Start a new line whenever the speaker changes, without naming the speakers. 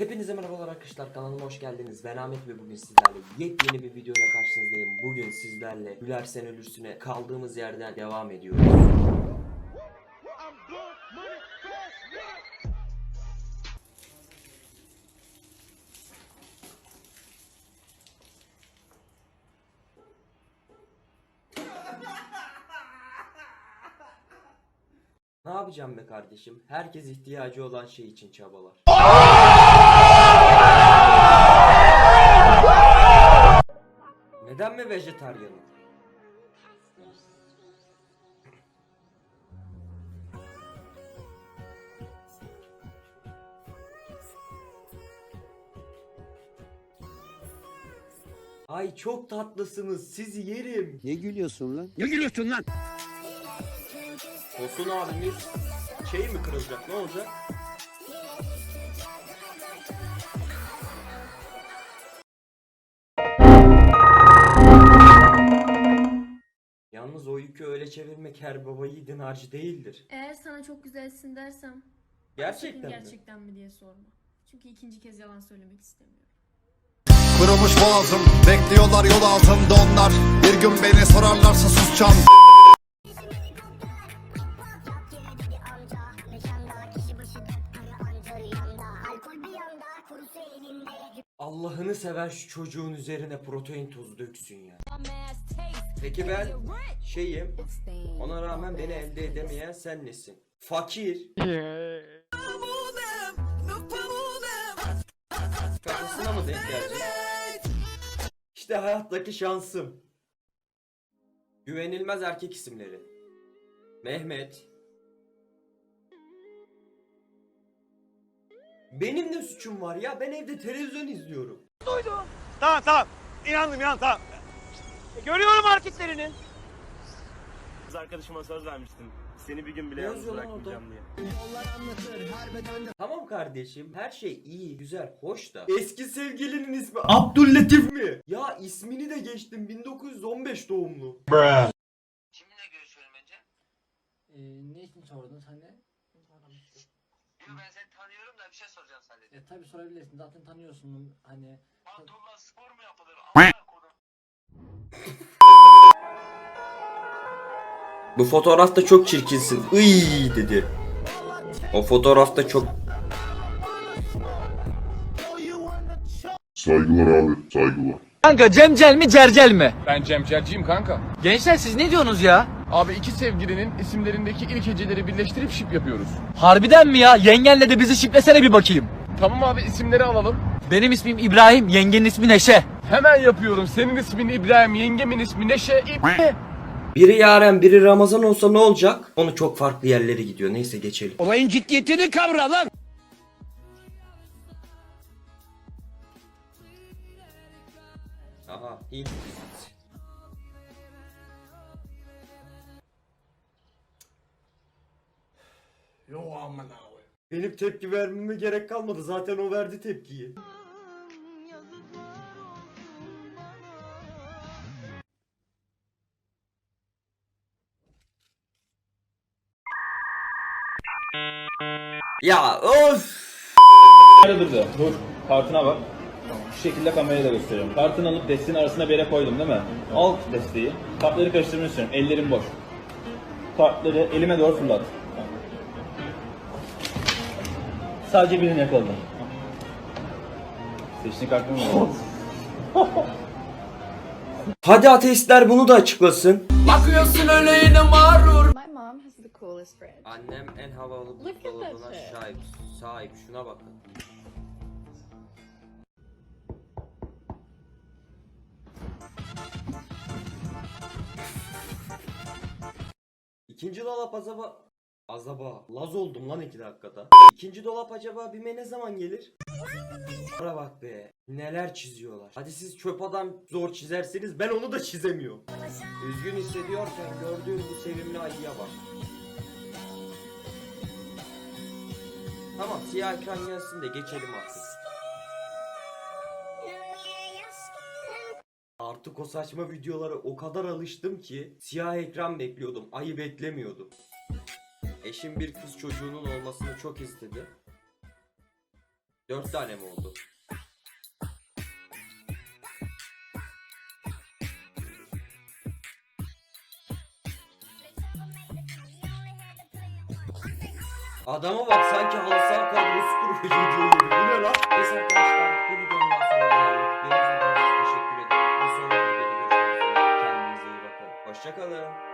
Hepinize merhabalar arkadaşlar kanalıma hoş geldiniz. Ben Ahmet ve bugün sizlerle yepyeni bir videoyla karşınızdayım. Bugün sizlerle Gülersen Ölürsün'e kaldığımız yerden devam ediyoruz. Ne yapacağım be kardeşim? Herkes ihtiyacı olan şey için çabalar. Mi vejetaryenim? Ay çok tatlısınız. Sizi yerim.
Ne gülüyorsun lan?
Tosun abimiz şey mi kırılacak? Ne olacak? Yalnız o yükü öyle çevirmek her baba yiğidin harcı değildir.
Eğer sana çok güzelsin dersem
Gerçekten mi?
gerçekten mi diye sorma. Çünkü ikinci kez yalan söylemek istemiyorum.
Kırılmış boğazım Bekliyorlar yol altında onlar Bir gün beni sorarlarsa susacağım
Allah'ını seven şu çocuğun üzerine protein tozu döksün ya. Peki ben şeyim, ona rağmen beni elde edemeyen sen nesin? Fakir. Kafasına mı denk gelecek? İşte hayattaki şansım. Güvenilmez erkek isimleri. Mehmet. Benim ne suçum var ya? Ben evde televizyon izliyorum.
Tamam tamam. İnandım inan tamam. Görüyorum hareketlerini.
Kız arkadaşıma söz vermiştim. Seni bir gün bile yalnız bırakmayacağım diye.
Tamam kardeşim her şey iyi, güzel, hoş da eski sevgilinin ismi Abdüllatif mi? Ya ismini de geçtim 1915 doğumlu.
Kiminle görüşüyorum önce?
Ee, ne için sordun sen de?
Yo ben seni tanıyorum da bir şey soracağım sadece.
E tabi sorabilirsin zaten tanıyorsun hani.
Pantolonla spor mu yapılır? Amına kodum.
Bu fotoğrafta çok çirkinsin. Iy dedi. O fotoğrafta çok
Saygılar abi, saygılar.
Kanka Cemcel mi Cercel mi?
Ben Cemcerciyim kanka.
Gençler siz ne diyorsunuz ya?
Abi iki sevgilinin isimlerindeki ilk heceleri birleştirip şip yapıyoruz.
Harbiden mi ya? Yengenle de bizi şiplesene bir bakayım.
Tamam abi isimleri alalım.
Benim ismim İbrahim, yengenin ismi Neşe.
Hemen yapıyorum. Senin ismin İbrahim, yengemin ismi Neşe. İp.
biri Yaren biri Ramazan olsa ne olacak? Onu çok farklı yerlere gidiyor. Neyse geçelim.
Olayın ciddiyetini kavra lan.
Aha Hint dizisi. Benim tepki vermeme gerek kalmadı. Zaten o verdi tepkiyi. Ya of!
Durdu. Dur. Kartına bak. Şu şekilde kameraya da gösteriyorum. Kartını alıp desteğin arasına bir yere koydum değil mi? Al desteği. Kartları karıştırmayı istiyorum. Ellerim boş. Kartları elime doğru fırlat. Sadece birini yakaladım. Kartını mı?
Hadi ateistler bunu da açıklasın.
Bakıyorsun öyle yine mağrur.
My mom has the coolest fridge.
Annem en havalı
Look at that
buzdolabına
shit.
sahip. Sahip. Şuna bakın. İkinci dolap acaba... Azaba. Laz oldum lan iki dakikada. İkinci dolap acaba bime ne zaman gelir? Para bak be. Neler çiziyorlar. Hadi siz çöp adam zor çizerseniz ben onu da çizemiyorum. Üzgün hissediyorken gördüğüm bu sevimli ayıya bak. Tamam siyah ekran gelsin de geçelim artık. Artık o saçma videolara o kadar alıştım ki siyah ekran bekliyordum, ayı beklemiyordum. Eşim bir kız çocuğunun olmasını çok istedi. Dört tane mi oldu? Adama bak sanki halı saha kadrosu kurucu çocuğu gibi. Bu ne lan? Neyse arkadaşlar bu videonun daha. Beni izlediğiniz için teşekkür ederim. Bir sonraki videoda görüşmek üzere. Kendinize iyi bakın. Hoşçakalın.